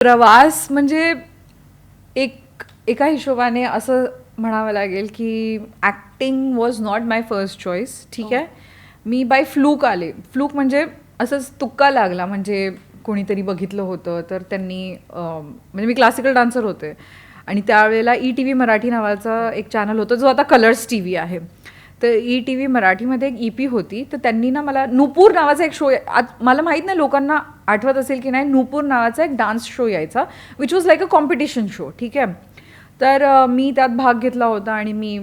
प्रवास म्हणजे एक एका हिशोबाने असं म्हणावं लागेल की acting was not my first choice ठीक आहे? मी बाय फ्लूक आले. फ्लूक म्हणजे असंच तुक्का लागला म्हणजे कोणीतरी बघितलं होतं तर त्यांनी म्हणजे मी क्लासिकल डान्सर होते. आणि त्यावेळेला ई टी व्ही मराठी नावाचा एक चॅनल होतं जो आता कलर्स टी व्ही आहे. तर ई टी व्ही मराठीमध्ये एक ई पी होती. तर त्यांनी ना मला नूपूर नावाचा एक शो मला माहीत नाही लोकांना आठवत असेल की नाही नूपूर नावाचा एक डान्स शो यायचा which was like a competition show ठीक आहे? तर मी त्यात भाग घेतला होता आणि मी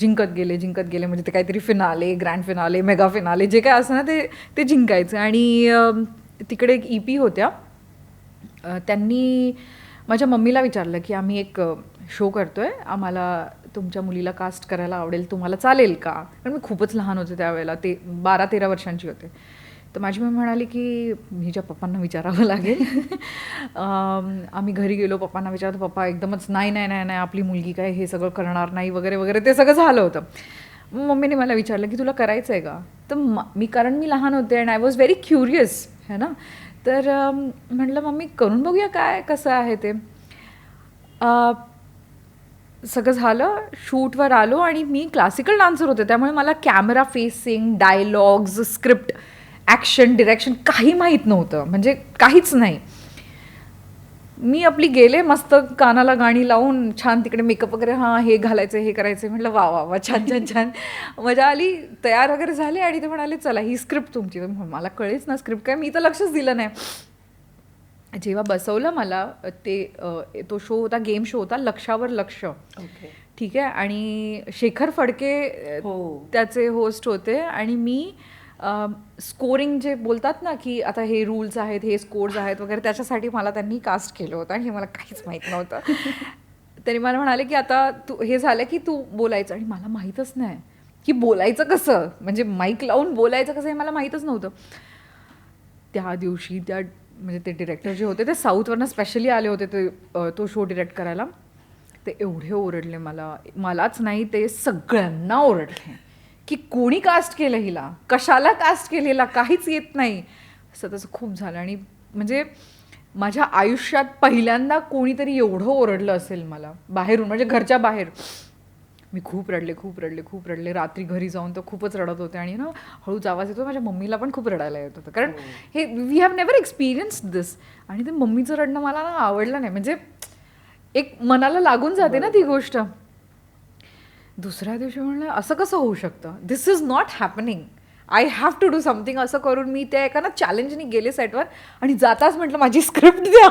जिंकत गेले जिंकत गेले. म्हणजे ते काहीतरी finale grand finale mega finale जे काय असं ना ते ते जिंकायचं. आणि तिकडे एक ई पी होत्या. त्यांनी माझ्या मम्मीला विचारलं की आम्ही एक शो करतो आहे आम्हाला तुमच्या मुलीला कास्ट करायला आवडेल तुम्हाला चालेल का? कारण मी खूपच लहान होते त्यावेळेला ते बारा तेरा वर्षांची होते. तर माझी मम्मी म्हणाली की हिच्या पप्पांना विचारावं लागेल आम्ही घरी गेलो पप्पांना विचारतो पप्पा एकदमच नाही नाही नाही नाही आपली मुलगी काय हे सगळं करणार नाही वगैरे वगैरे ते सगळं झालं होतं. मग मम्मीने मला विचारलं की तुला करायचं आहे का? तर म- मी कारण मी लहान होते and I was very curious है ना? तर म्हटलं मम्मी करून बघूया काय कसं आहे ते. सगळं झालं शूटवर आलो आणि मी क्लासिकल डान्सर होते. त्यामुळे मला camera facing dialogues script action direction काही माहीत नव्हतं. म्हणजे काहीच नाही. मी आपली गेले मस्त कानाला गाणी लावून छान तिकडे मेकअप वगैरे हां हे घालायचं हे करायचं. म्हटलं वा वा वा छान छान छान. मजा आली तयार वगैरे झाले आणि ते म्हणाले चला ही स्क्रिप्ट तुमची. मला कळेच ना स्क्रिप्ट काय मी तर लक्षच दिलं नाही. जेव्हा बसवलं मला ते तो शो होता गेम शो होता लक्षावर लक्ष. ओके. ठीक आहे? आणि शेखर फडके हो. त्याचे होस्ट होते आणि मी स्कोरिंग जे बोलतात ना की आता हे रूल्स आहेत हे स्कोर्स आहेत वगैरे त्याच्यासाठी मला त्यांनी कास्ट केलं होतं आणि हे मला काहीच माहीत नव्हतं. त्यांनी मला म्हणाले की आता तू हे झालं की तू बोलायचं. आणि मला माहीतच नाही की बोलायचं कसं? म्हणजे माईक लावून बोलायचं कसं हे मला माहीतच नव्हतं. त्या दिवशी त्या म्हणजे ते डिरेक्टर जे होते ते साऊथवरनं स्पेशली आले होते ते तो शो डिरेक्ट करायला. ते एवढे ओरडले मला. मलाच नाही ते सगळ्यांना ओरडले. की कोणी कास्ट केलं हिला? कशाला कास्ट केलेला काहीच येत नाही. असं तसं खूप झालं. आणि म्हणजे माझ्या आयुष्यात पहिल्यांदा कोणीतरी एवढं ओरडलं असेल मला. बाहेरून म्हणजे घरच्या बाहेर. मी खूप रडले खूप रडले खूप रडले. रात्री घरी जाऊन तर खूपच रडत होते आणि ना हळूच आवाज येतो. माझ्या मम्मीला पण खूप रडायला येत होतं. कारण हे. We have never experience this आणि ते मम्मीचं रडणं मला ना आवडलं नाही. म्हणजे एक मनाला लागून जाते ना ती गोष्ट. दुसऱ्या दिवशी म्हणलं असं कसं होऊ शकतं? This is not happening I have to do something असं करून मी त्या एका ना चॅलेंजनी गेले सेटवर आणि जाताच म्हटलं माझी स्क्रिप्ट द्या.